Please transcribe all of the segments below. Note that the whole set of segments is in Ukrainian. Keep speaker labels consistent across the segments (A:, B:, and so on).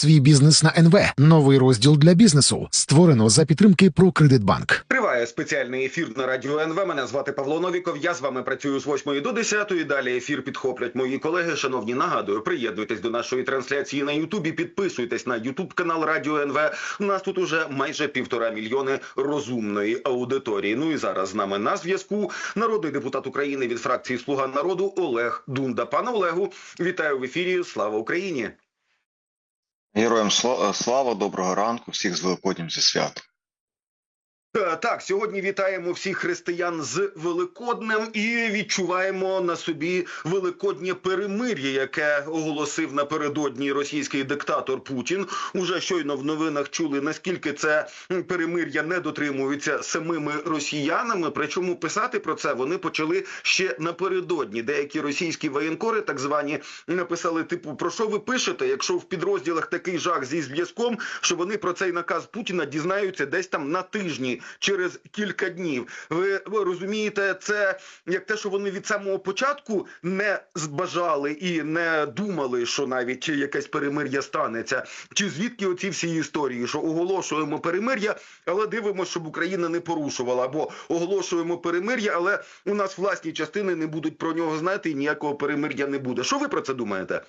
A: свій бізнес на НВ. Новий розділ для бізнесу створено за підтримки «Прокредитбанк».
B: Триває спеціальний ефір на радіо НВ. Мене звати Павло Новіков. Я з вами працюю з 8 до 10. Далі ефір підхоплять мої колеги. Шановні, нагадую, приєднуйтесь до нашої трансляції на Ютубі. Підписуйтесь на Ютуб канал Радіо НВ. У нас тут уже майже півтора мільйони розумної аудиторії. Ну і зараз з нами на зв'язку народний депутат України від фракції Слуга народу Олег Дунда. Пане Олегу, вітаю в ефірі. Слава Україні!
C: Героям сла- слава, доброго ранку, всіх з Великоднім зі святом.
B: Е, Так, сьогодні вітаємо всіх християн з Великоднем і відчуваємо на собі великоднє перемир'я, яке оголосив напередодні російський диктатор Путін. Уже щойно в новинах чули наскільки це перемир'я не дотримується самими росіянами. Причому писати про це вони почали ще напередодні. Деякі російські воєнкори, так звані, написали: типу, про що ви пишете, якщо в підрозділах такий жах зі зв'язком, що вони про цей наказ Путіна дізнаються десь там на тижні через кілька днів. Ви, ви розумієте, це як те, що вони від самого початку не збажали і не думали, що навіть якесь перемир'я станеться. Чи звідки оці всі історії, що оголошуємо перемир'я, але дивимося, щоб Україна не порушувала, або оголошуємо перемир'я, але у нас власні частини не будуть про нього знати і ніякого перемир'я не буде. Що ви про це думаєте?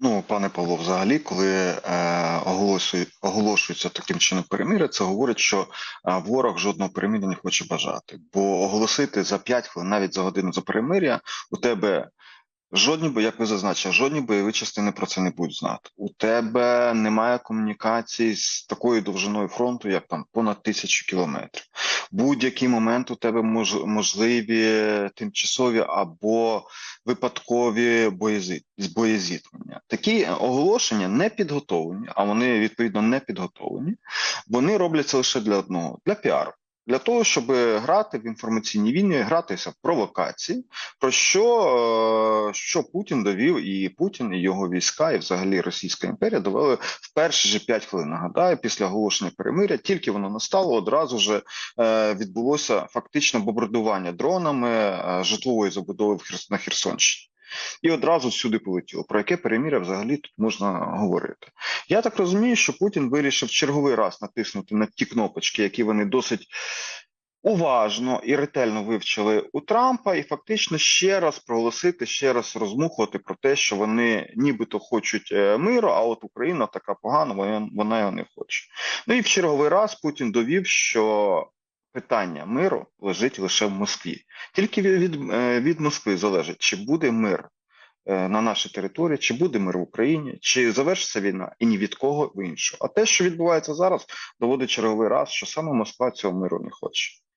C: Ну, пане Павло, взагалі, коли е, оголошує, оголошується таким чином перемиря, це говорить, що е, ворог жодного перемиря не хоче бажати. Бо оголосити за 5 хвилин, навіть за годину за перемиря, у тебе жодні, як ви зазначили, жодні бойові частини про це не будуть знати. У тебе немає комунікації з такою довжиною фронту, як там понад тисячу кілометрів. Будь-який момент у тебе мож, можливі тимчасові або випадкові боєзит, боєзіткнення. Такі оголошення не підготовлені, а вони відповідно не підготовлені. Вони робляться лише для одного для піару. Для того, щоб грати в інформаційній війні, гратися в провокації, про що, е, що Путін довів, і Путін, і його війська, і взагалі Російська імперія довели в перші ж 5 хвилин. Нагадаю, після оголошення перемиря, тільки воно настало, одразу ж е, відбулося фактично бомбардування дронами е, житлової забудови на Херсонщині. І одразу всюди полетіло. Про яке переміря взагалі тут можна говорити? Я так розумію, що Путін вирішив черговий раз натиснути на ті кнопочки, які вони досить уважно і ретельно вивчили у Трампа, і фактично ще раз проголосити, ще раз розмухувати про те, що вони нібито хочуть е, миру, а от Україна така погана, вона, вона його не хоче. Ну і в черговий раз Путін довів, що питання миру лежить лише в Москві. Тільки від, від, е, Москви залежить, чи буде мир е, на нашій території, чи буде мир в Україні, чи завершиться війна, і ні від кого іншого. А те, що відбувається зараз, доводить черговий раз, що саме Москва цього миру не хоче.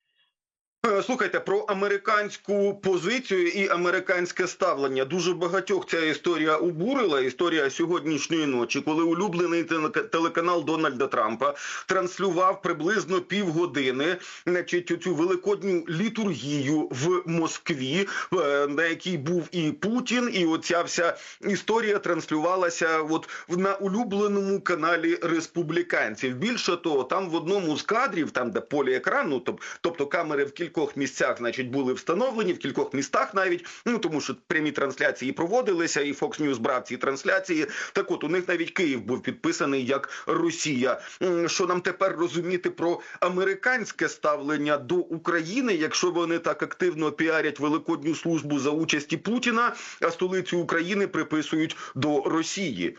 B: Е, Слухайте про американську позицію і американське ставлення. Дуже багатьох ця історія обурила. Історія сьогоднішньої ночі, коли улюблений телек- телеканал Дональда Трампа транслював приблизно півгодини, значить, цю великодню літургію в Москві, е, на якій був і Путін, і оця вся історія транслювалася от на улюбленому каналі республіканців. Більше того, там в одному з кадрів, там де поліекран, ну тоб- тобто камери в кількох місцях, значить, були встановлені, в кількох містах навіть. Ну тому що прямі трансляції проводилися, і Fox News брав ці трансляції. Так от у них навіть Київ був підписаний як Росія. Що нам тепер розуміти про американське ставлення до України, якщо вони так активно піарять великодню службу за участі Путіна, а столицю України приписують до Росії?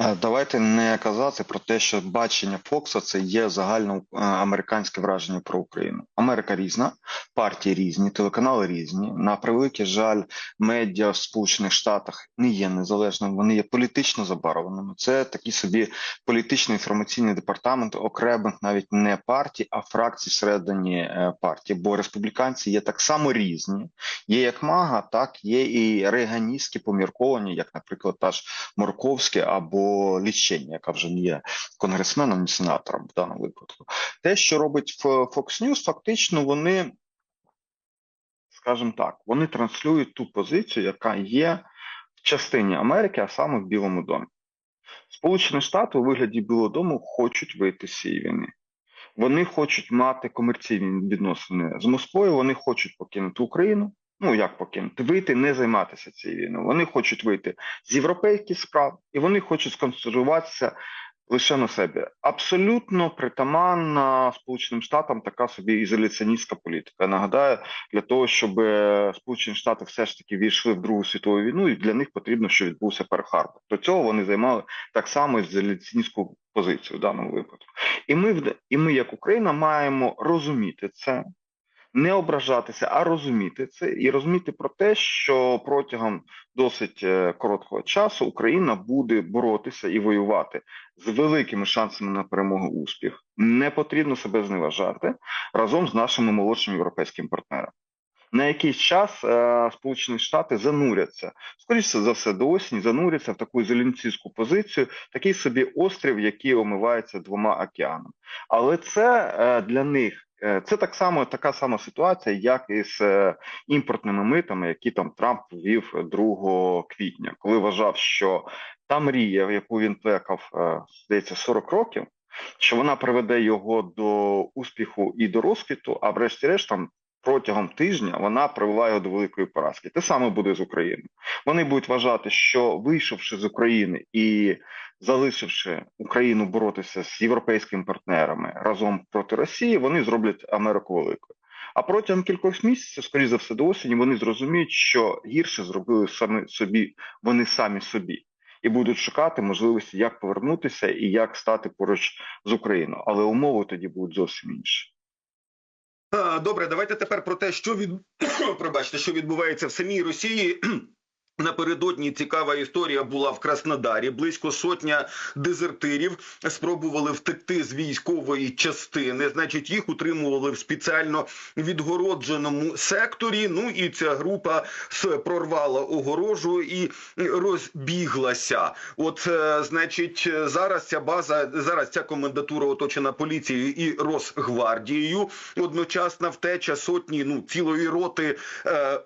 C: Е, Давайте не казати про те, що бачення Фокса це є загальноамериканське враження про Україну. Америка різна, партії різні, телеканали різні. На превеликий жаль, медіа в Сполучених Штатах не є незалежними, вони є політично забарвленими. Це такі собі політично інформаційний департамент окремих навіть не партій, а фракцій всередині е, партії. Бо республіканці є так само різні. Є як мага, так є і реганістські помірковані, як, наприклад, та ж Морковське або Лічення, яка вже не є конгресменом, ні сенатором в даному випадку. Те, що робить Fox News, фактично вони, скажімо так, вони транслюють ту позицію, яка є в частині Америки, а саме в Білому домі. Сполучені Штати у вигляді Білого Дому хочуть вийти з цієї війни. Вони хочуть мати комерційні відносини з Москвою, вони хочуть покинути Україну. Ну як покинути? Вийти, не займатися цією війною. Вони хочуть вийти з європейських справ, і вони хочуть сконцентруватися лише на себе. Абсолютно притаманна Сполученим Штатам така собі ізоляціоністська політика. Нагадаю, для того, щоб е, Сполучені Штати все ж таки війшли в Другу світову війну, і для них потрібно, щоб відбувся Перл-Харбор. До цього вони займали так само ізоляціоністську позицію в даному випадку. І ми, і ми, як Україна, маємо розуміти це, не ображатися, а розуміти це і розуміти про те, що протягом досить е, короткого часу Україна буде боротися і воювати з великими шансами на перемогу успіх. Не потрібно себе зневажати разом з нашими молодшими європейськими партнерами. На якийсь час е, Сполучені Штати зануряться, скоріше за все, до осені зануряться в таку ізоляційську позицію, такий собі острів, який омивається двома океанами. Але це е, для них це так само така сама ситуація, як і з е, імпортними митами, які там Трамп ввів 2 квітня, коли вважав, що та мрія, яку він плекав, е, здається, 40 років, що вона приведе його до успіху і до розквіту, а врешті-решт там. Протягом тижня вона привела його до великої поразки. Те саме буде з Україною. Вони будуть вважати, що вийшовши з України і залишивши Україну боротися з європейськими партнерами разом проти Росії, вони зроблять Америку великою. А протягом кількох місяців, скоріше за все, до осені, вони зрозуміють, що гірше зробили самі собі, вони самі собі, і будуть шукати можливості, як повернутися і як стати поруч з Україною. Але умови тоді будуть зовсім інші.
B: А, Добре, давайте тепер про те, що від пробачте, що відбувається в самій Росії. Напередодні цікава історія була в Краснодарі. Близько сотня дезертирів спробували втекти з військової частини. Значить, їх утримували в спеціально відгородженому секторі. Ну і ця група прорвала огорожу і розбіглася. От, е, значить, зараз ця база, зараз ця комендатура оточена поліцією і Росгвардією. Одночасна втеча сотні, ну цілої роти. Е,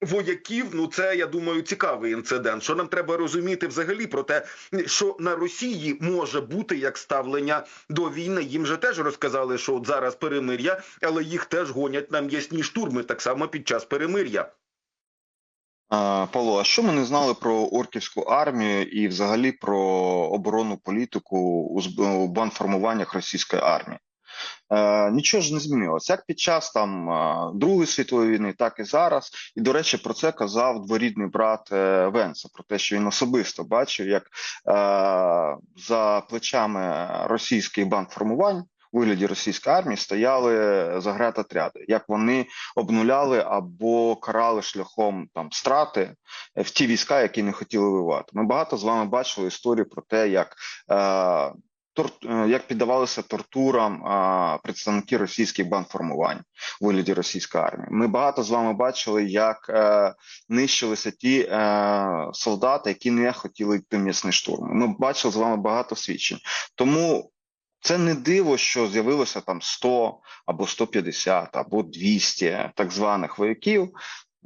B: Вояків, ну це я думаю, цікавий інцидент. Що нам треба розуміти взагалі про те, що на Росії може бути як ставлення до війни. Їм же теж розказали, що от зараз перемир'я, але їх теж гонять на м'ясні штурми, так само під час перемир'я.
C: Павло, а що ми не знали про орківську армію і взагалі про оборонну політику у бандформуваннях російської армії? Е, нічого ж не змінилося. Як під час там е, Другої світової війни, так і зараз. І, до речі, про це казав дворідний брат е, Венса, про те, що він особисто бачив, як за плечами російських бандформувань у вигляді російської армії стояли заградотряди, як вони обнуляли або карали шляхом там страти в ті війська, які не хотіли воювати. Ми багато з вами бачили історію про те, як е, як піддавалися тортурам е, представники російських бандформувань у вигляді російської армії. Ми багато з вами бачили, як е, нищилися ті е, солдати, які не хотіли йти в штурм. Ми бачили з вами багато свідчень. Тому це не диво, що з'явилося там 100 або 150, або 200 так званих вояків.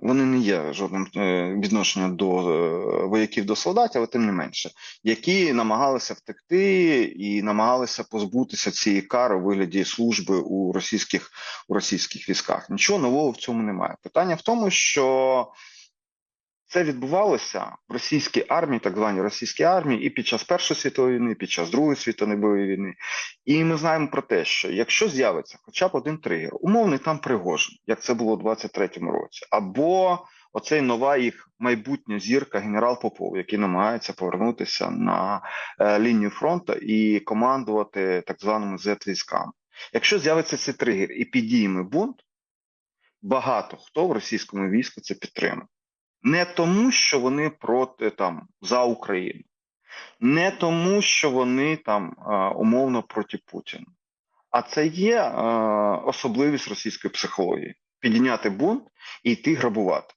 C: Вони не є жодним е, відношенням до е, вояків до солдатів, але тим не менше, які намагалися втекти і намагалися позбутися цієї кари у вигляді служби у російських у російських військах. Нічого нового в цьому немає. Питання в тому, що це відбувалося в російській армії, так званій російській армії, і під час Першої світової війни, і під час Другої світової війни. І ми знаємо про те, що якщо з'явиться хоча б один тригер, умовний там Пригожин, як це було у 23-му році, або оцей нова їх майбутня зірка генерал Попов, який намагається повернутися на е, лінію фронту і командувати так званими Z-військами. Якщо з'явиться цей тригер і підійме бунт, багато хто в російському війську це підтримає. Не тому, що вони проти там за Україну, не тому, що вони там умовно проти Путіна, а це є особливість російської психології: підняти бунт і йти грабувати.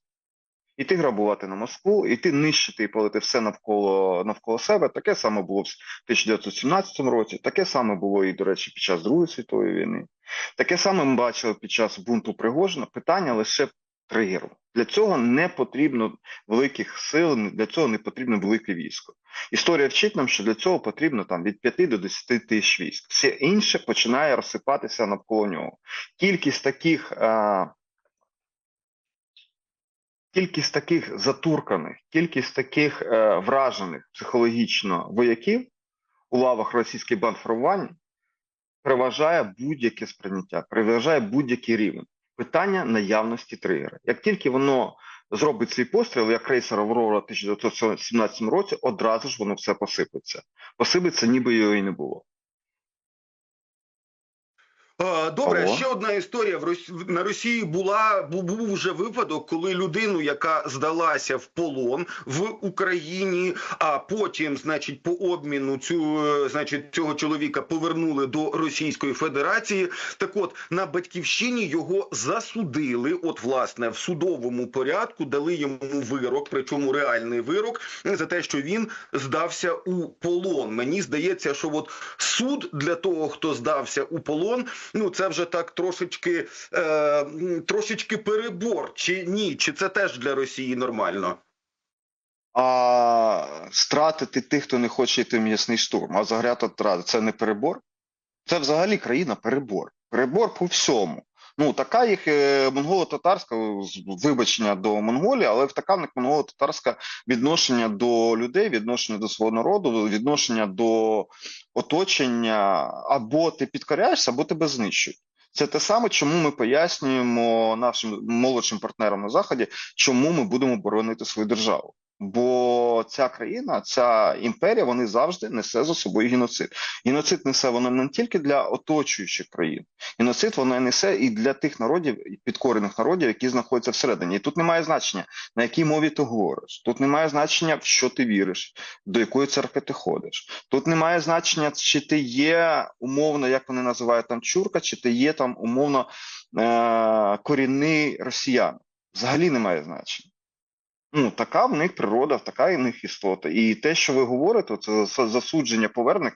C: Іти грабувати на Москву, іти нищити і палити все навколо навколо себе. Таке саме було в 1917 році, таке саме було і, до речі, під час Другої світової війни. Таке саме ми бачили під час бунту Пригожина. Питання лише тригеру. Для цього не потрібно великих сил, для цього не потрібно велике військо. Історія вчить нам, що для цього потрібно там від 5 до 10 тисяч військ. Все інше починає розсипатися навколо нього. Кількість таких. А, кількість таких затурканих, кількість таких е, вражених психологічно вояків у лавах російських бандформувань переважає будь-яке сприйняття, переважає будь-який рівень. Питання наявності тригера. Як тільки воно зробить свій постріл, як крейсер Аврора в 1917 році, одразу ж воно все посипеться. Посипеться, ніби його і не було.
B: Е, Добре,
C: Алло.
B: ще одна історія. В Росі... на Росії була був вже випадок, коли людину, яка здалася в полон в Україні, а потім, значить, по обміну цю, е, значить, цього чоловіка повернули до Російської Федерації. Так от на батьківщині його засудили. От, власне, в судовому порядку дали йому вирок, причому реальний вирок, за те, що він здався у полон. Мені здається, що от суд для того, хто здався у полон, ну це вже так трошечки, е, трошечки перебор. Чи ні? Чи це теж для Росії нормально?
C: А стратити тих, хто не хоче йти м'ясний штурм, а загряти втрати, це не перебор? Це взагалі країна перебор. Перебор по всьому. Ну, така їх е, монголо-татарська вибачення до Монголії, але така в них монголо-татарська відношення до людей, відношення до свого народу, відношення до оточення. Або ти підкоряєшся, або тебе знищують. Це те саме, чому ми пояснюємо нашим молодшим партнерам на заході, чому ми будемо боронити свою державу. Бо ця країна, ця імперія, вони завжди несе за собою геноцид. Геноцид несе вона не тільки для оточуючих країн, геноцид вона несе і для тих народів, підкорених народів, які знаходяться всередині. І тут немає значення, на якій мові ти говориш. Тут немає значення, в що ти віриш, до якої церкви ти ходиш. Тут немає значення, чи ти є умовно, як вони називають там чурка, чи ти є там умовно е- корінний росіян. Взагалі немає значення. Ну, така в них природа, така в них істота. І те, що ви говорите, це зас- засудження повернень,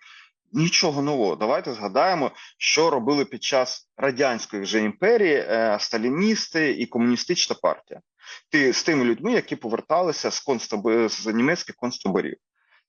C: нічого нового. Давайте згадаємо, що робили під час радянської вже імперії е, сталіністи і комуністична партія. Ти з тими людьми, які поверталися з, концтаб... з німецьких концтаборів.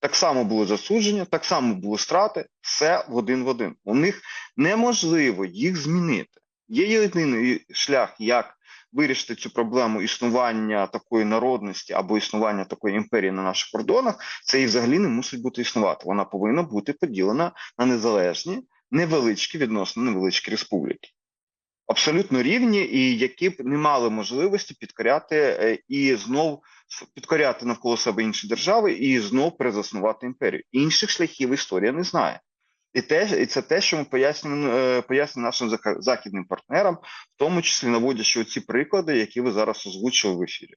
C: Так само було засудження, так само були страти, все в один в один. У них неможливо їх змінити. Є єдиний шлях, як вирішити цю проблему існування такої народності або існування такої імперії на наших кордонах, це і взагалі не мусить бути існувати. Вона повинна бути поділена на незалежні, невеличкі, відносно невеличкі республіки. Абсолютно рівні, і які б не мали можливості підкоряти е, і знов підкоряти навколо себе інші держави і знов перезаснувати імперію. Інших шляхів історія не знає. І те, і це те, що ми пояснюємо, е, пояснюємо нашим західним партнерам, в тому числі наводячи оці приклади, які ви зараз озвучили в ефірі.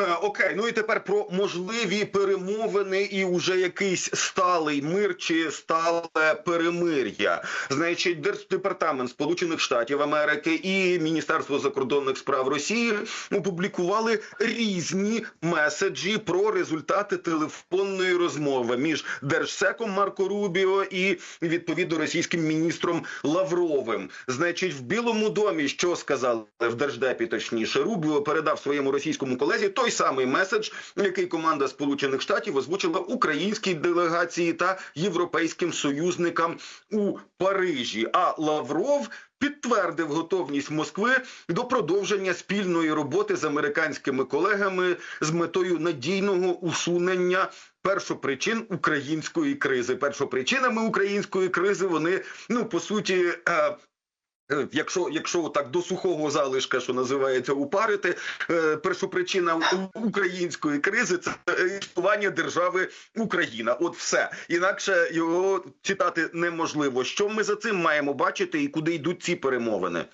B: Е, Окей, ну і тепер про можливі перемовини і уже якийсь сталий мир чи стале перемир'я. Значить, Держдепартамент Сполучених Штатів Америки і Міністерство закордонних справ Росії опублікували різні меседжі про результати телефонної розмови між держсеком Марко Рубіо і відповідно російським міністром Лавровим. Значить, в Білому домі що сказали в держдепі, точніше, Рубіо передав своєму російському колезі той самий меседж, який команда Сполучених Штатів озвучила українській делегації та європейським союзникам у Парижі. А Лавров підтвердив готовність Москви до продовження спільної роботи з американськими колегами з метою надійного усунення. Першопричин української кризи. Першопричинами української кризи вони ну по суті. Е, Якщо, якщо так до сухого залишка, що називається, упарити, е, першопричина української кризи це існування держави Україна. От все інакше його читати неможливо. Що ми за цим маємо бачити і куди йдуть ці перемовини?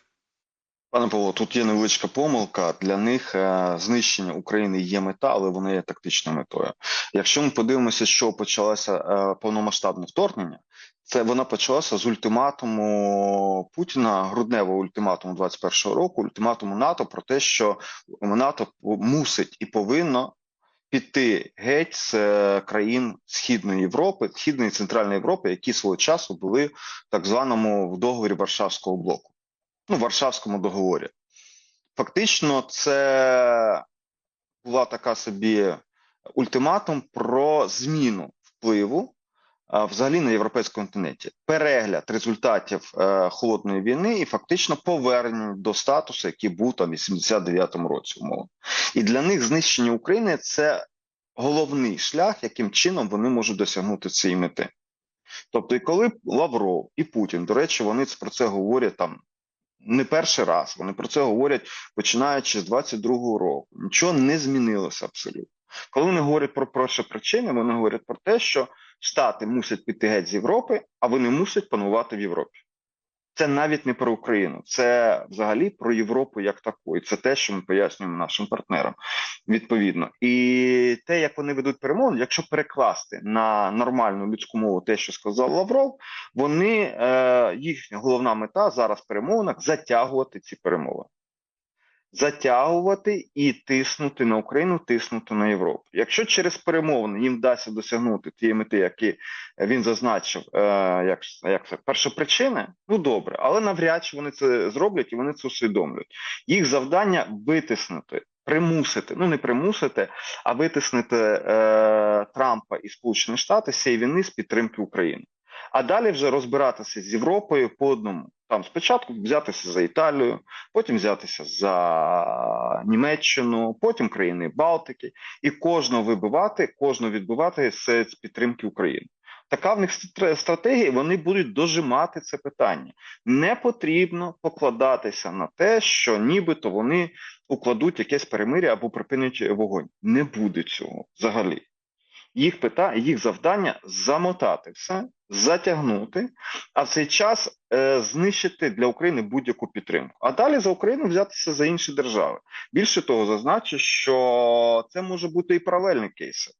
C: Пане Павло, тут є невеличка помилка. Для них е, знищення України є мета, але вона є тактичною метою. Якщо ми подивимося, що почалося повномасштабне вторгнення, це вона почалася з ультиматуму Путіна, грудневого ультиматуму 21-го року, ультиматуму НАТО про те, що НАТО мусить і повинно піти геть з е, країн Східної Європи, Східної і Центральної Європи, які свого часу були в так званому в договорі Варшавського блоку ну, Варшавському договорі. Фактично, це була така собі ультиматум про зміну впливу взагалі на європейському континенті. Перегляд результатів е, холодної війни і фактично повернення до статусу, який був там в 89-му році, умовно. І для них знищення України це головний шлях, яким чином вони можуть досягнути цієї мети. Тобто, і коли Лавров і Путін, до речі, вони про це говорять там не перший раз, вони про це говорять починаючи з 22-го року. Нічого не змінилося абсолютно. Коли вони говорять про перші причини, вони говорять про те, що Штати мусять піти геть з Європи, а вони мусять панувати в Європі. Це навіть не про Україну, це взагалі про Європу як таку. І це те, що ми пояснюємо нашим партнерам відповідно. І те, як вони ведуть перемовини, якщо перекласти на нормальну людську мову те, що сказав Лавров, вони е, їхня головна мета зараз перемовинах затягувати ці перемовини. Затягувати і тиснути на Україну, тиснути на Європу. Якщо через перемовини їм вдасться досягнути тієї мети, які він зазначив, е, як, як це першопричини, ну добре, але навряд чи вони це зроблять і вони це усвідомлюють. Їх завдання витиснути, примусити, ну не примусити, а витиснити е, Трампа і Сполучені Штати з цієї війни з підтримки України. А далі вже розбиратися з Європою по одному. Там спочатку взятися за Італію, потім взятися за Німеччину, потім країни Балтики, і кожного вибивати, кожного відбивати з підтримки України. Така в них стратегія, вони будуть дожимати це питання. Не потрібно покладатися на те, що нібито вони укладуть якесь перемиря або припинять вогонь. Не буде цього взагалі. Їх пита, їх завдання замотати все, затягнути, а в цей час е, знищити для України будь-яку підтримку. А далі за Україну взятися за інші держави. Більше того, зазначу, що це може бути і паралельні кейси.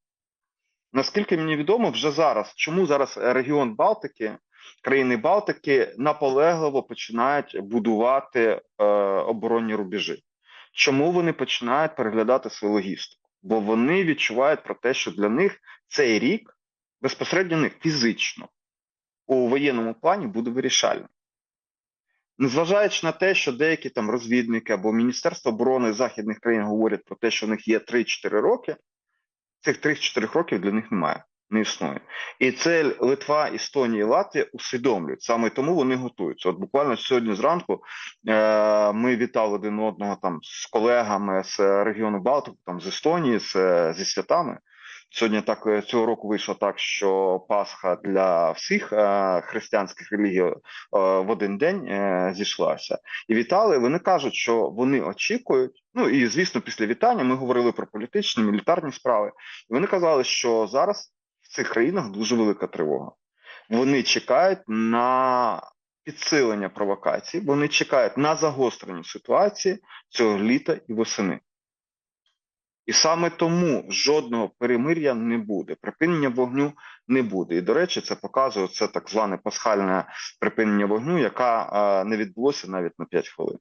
C: Наскільки мені відомо, вже зараз, чому зараз регіон Балтики, країни Балтики наполегливо починають будувати е, оборонні рубежі. Чому вони починають переглядати свою логістику? Бо вони відчувають про те, що для них цей рік безпосередньо них фізично у воєнному плані буде вирішальним. Незважаючи на те, що деякі там розвідники або Міністерство оборони західних країн говорять про те, що в них є 3-4 роки, цих 3-4 років для них немає, не існує. І це Литва, Естонія Латвія усвідомлюють. Саме тому вони готуються. От буквально сьогодні зранку е, ми вітали один одного там з колегами з регіону Балтику, там з Естонії, з, зі святами. Сьогодні так е, цього року вийшло так, що Пасха для всіх е, християнських релігій е, в один день е, зійшлася. І вітали. Вони кажуть, що вони очікують. Ну і звісно, після вітання ми говорили про політичні, мілітарні справи. Вони казали, що зараз цих країнах дуже велика тривога. Вони чекають на підсилення провокацій, вони чекають на загострення ситуації цього літа і восени. І саме тому жодного перемир'я не буде, припинення вогню не буде. І до речі, це показує це так зване пасхальне припинення вогню, яка е, не відбулося навіть на 5 хвилин.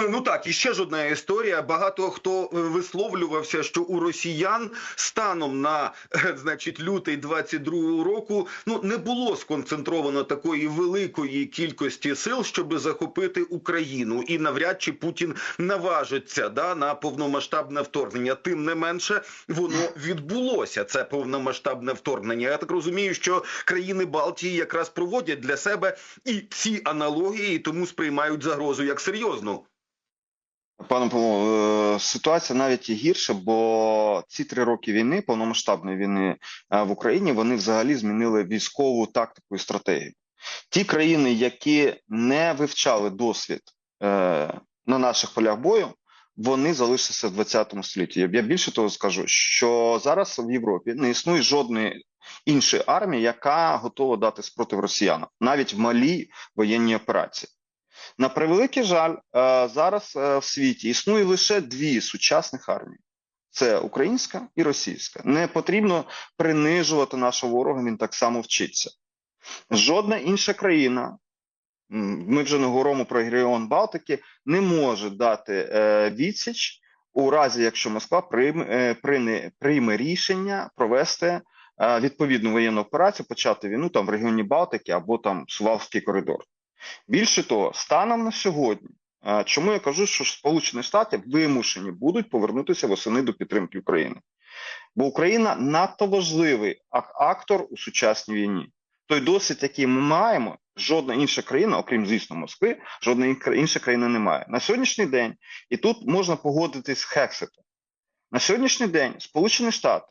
B: Е, Ну так, і ще ж одна історія. Багато хто е, висловлювався, що у росіян станом на е, значить лютий 22-го року ну не було сконцентровано такої великої кількості сил, щоб захопити Україну, і навряд чи Путін наважиться да на повномасштабне вторгнення. Тим не менше, воно відбулося. Це повномасштабне вторгнення. Я так розумію, що країни Балтії якраз проводять для себе і ці аналогії, і тому сприймають загрозу як серйозну.
C: Пане Павло, е, ситуація навіть гірша, бо ці три роки війни, повномасштабної війни е, в Україні, вони взагалі змінили військову тактику і стратегію. Ті країни, які не вивчали досвід е, на наших полях бою, вони залишилися в 20 столітті. Я більше того скажу, що зараз в Європі не існує жодної іншої армії, яка готова дати спротив росіянам, навіть в малій воєнній операції. На превеликий жаль, е, зараз е, в світі існує лише дві сучасних армії: це українська і російська. Не потрібно принижувати нашого ворога, він так само вчиться. Жодна інша країна, ми вже не говоримо про регіон Балтики, не може дати е, відсіч у разі, якщо Москва прийме, прийме, рішення провести відповідну воєнну операцію, почати війну там в регіоні Балтики або там Сувалський коридор. Більше того, станом на сьогодні, чому я кажу, що Сполучені Штати вимушені будуть повернутися восени до підтримки України. Бо Україна надто важливий актор у сучасній війні. Той досвід, який ми маємо, жодна інша країна, окрім звісно Москви, жодна інша країна не має. На сьогоднішній день, і тут можна погодитись з Хексетом. На сьогоднішній день Сполучені Штати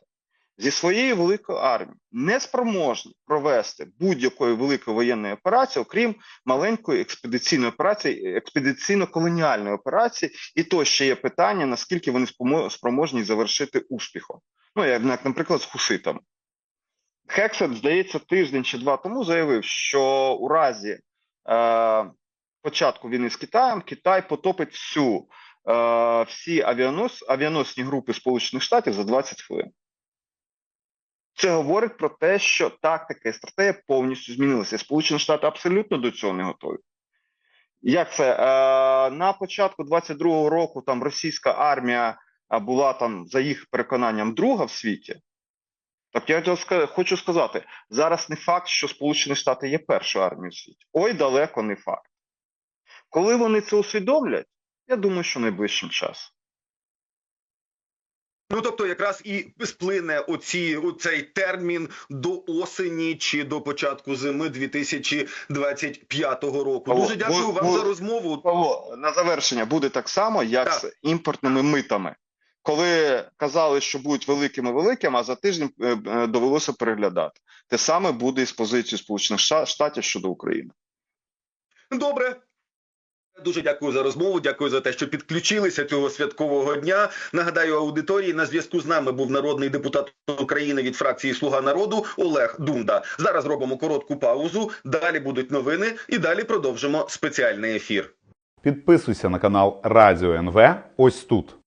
C: зі своєю великою армією не спроможні провести будь-якої великої воєнної операції, окрім маленької експедиційної операції, експедиційно-колоніальної операції, і то ще є питання, наскільки вони спроможні завершити успіхом. Ну, як, наприклад, з хуситами. Хексет, здається, тиждень чи два тому заявив, що у разі е, початку війни з Китаєм Китай потопить всю, е, всі авіанос, авіаносні групи Сполучених Штатів за 20 хвилин. Це говорить про те, що тактика і стратегія повністю змінилася. Сполучені Штати абсолютно до цього не готові. Як це? Е, на початку 22-го року там російська армія була там, за їх переконанням, друга в світі. Так я хочу сказати, зараз не факт, що Сполучені Штати є першою армією в світі. Ой, далеко не факт. Коли вони це усвідомлять, я думаю, що найближчим часом.
B: Ну тобто, якраз і сплине оці оцей термін до осені чи до початку зими 2025 року.
C: Павло,
B: Дуже дякую
C: бу-
B: вам
C: бу-
B: за розмову.
C: Павло, на завершення буде так само, як
B: Так.
C: з імпортними митами. Коли казали, що будуть великими великими, а за тиждень е, е, довелося переглядати. Те саме буде і з позицією Сполучених Штатів щодо України.
B: Добре. Дуже дякую за розмову. Дякую за те, що підключилися цього святкового дня. Нагадаю, аудиторії на зв'язку з нами був народний депутат України від фракції Слуга народу Олег Дунда. Зараз робимо коротку паузу. Далі будуть новини, і далі продовжимо спеціальний ефір.
D: Підписуйся на канал Радіо НВ ось тут.